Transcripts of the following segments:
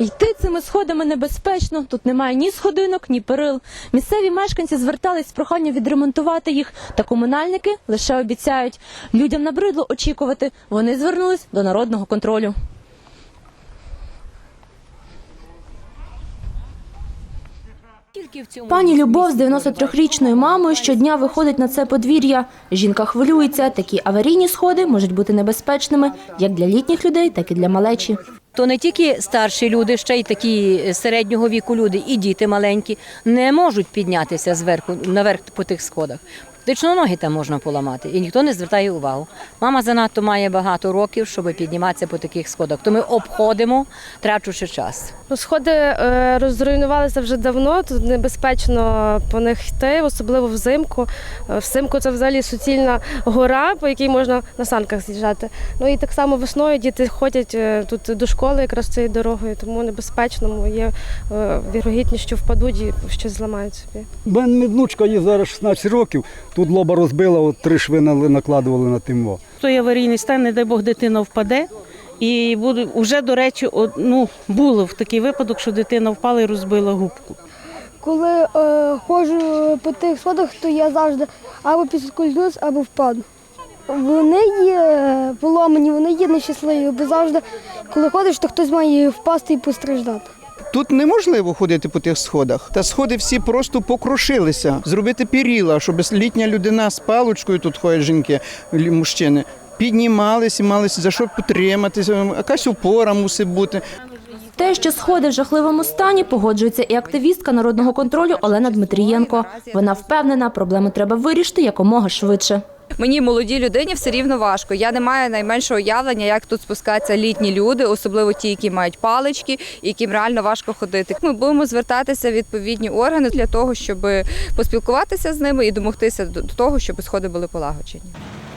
Йти цими сходами небезпечно. Тут немає ні сходинок, ні перил. Місцеві мешканці звертались з проханням відремонтувати їх, та комунальники лише обіцяють. Людям набридло очікувати. Вони звернулись до народного контролю. Пані Любов з 93-річною мамою щодня виходить на це подвір'я. Жінка хвилюється. Такі аварійні сходи можуть бути небезпечними як для літніх людей, так і для малечі. То не тільки старші люди, ще й такі середнього віку люди, і діти маленькі не можуть піднятися зверху наверх по тих сходах. Фактично ноги там можна поламати, і ніхто не звертає увагу. Мама занадто має багато років, щоб підніматися по таких сходах. То ми обходимо, трачучи час. Ну, Сходи е, розруйнувалися вже давно. Тут небезпечно по них йти, особливо взимку. Е, Взимку це взагалі суцільна гора, по якій можна на санках з'їжджати. Ну і так само весною діти ходять е, тут до школи якраз цією дорогою, тому небезпечно є е, вірогідність, що впадуть і щось зламають собі. У мене внучка є зараз 16 років. Тут лоба розбила, от три шви накладували на тимво. той аварійний стан, не дай Бог, дитина впаде. І буде вже, до речі, от, ну, було в такий випадок, що дитина впала і розбила губку. Коли е, ходжу по тих сходах, то я завжди або підскользнусь, або впаду. Вони є поломані, вони є нещасливі, бо завжди, коли ходиш, то хтось має впасти і постраждати. Тут неможливо ходити по тих сходах. Та сходи всі просто покрушилися. Зробити піріла, щоб літня людина з паличкою, тут ходять жінки, мужчини, піднімалися, малися за що потриматися, якась опора мусить бути. Те, що сходи в жахливому стані, погоджується і активістка народного контролю Олена Дмитрієнко. Вона впевнена, проблему треба вирішити якомога швидше. Мені молодій людині все рівно важко. Я не маю найменшого уявлення, як тут спускаються літні люди, особливо ті, які мають палички, яким реально важко ходити. Ми будемо звертатися в відповідні органи для того, щоб поспілкуватися з ними і домогтися до того, щоб сходи були полагоджені.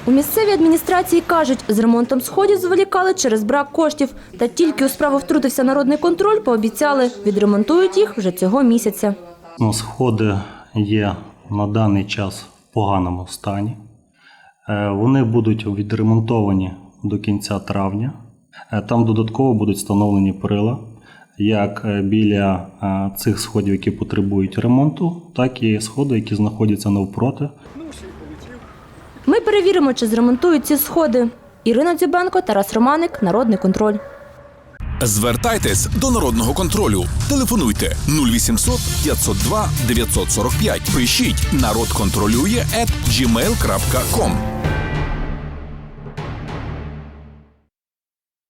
У місцевій адміністрації кажуть, з ремонтом сходів зволікали через брак коштів. Та тільки у справу втрутився народний контроль, пообіцяли, відремонтують їх вже цього місяця. Ну, сходи є на даний час в поганому стані. Е, Вони будуть відремонтовані до кінця травня. Е, Там додатково будуть встановлені перила як е, біля цих сходів, які потребують ремонту, так і сходи, які знаходяться навпроти. Ми перевіримо, чи зремонтують ці сходи. Ірина Дзюбенко, Тарас Романик, Народний контроль. Звертайтесь до народного контролю. Телефонуйте 0800 502 945. Пишіть народ контролює at gmail.com.